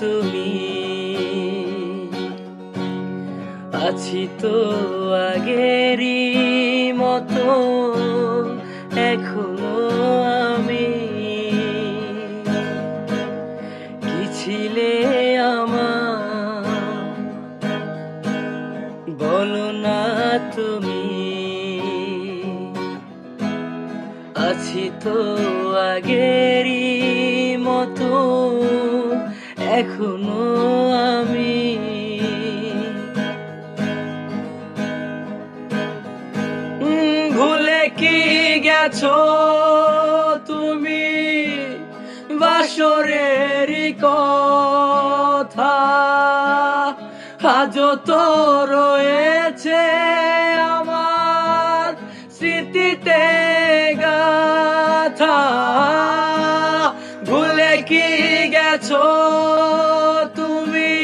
তুমি। আছি তো আগেরই মতো, এখনও আমি। কি ছিলে বলো না তুমি। আছি তো আগেরই মতো। এখনও আমি। ভুলে কি গেছো তুমি? বাসরের কথা আজও তো রয়েছে আমার স্মৃতিতে গাথা। ভুলে কি গেছো তুমি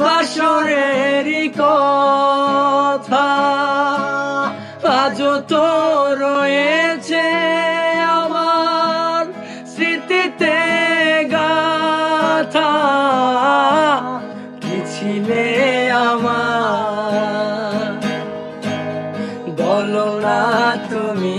বাসরের কথা। আজও তো রয়েছে আমার স্মৃতিতে গাথা। কি ছিলে আমার? বলো না তুমি।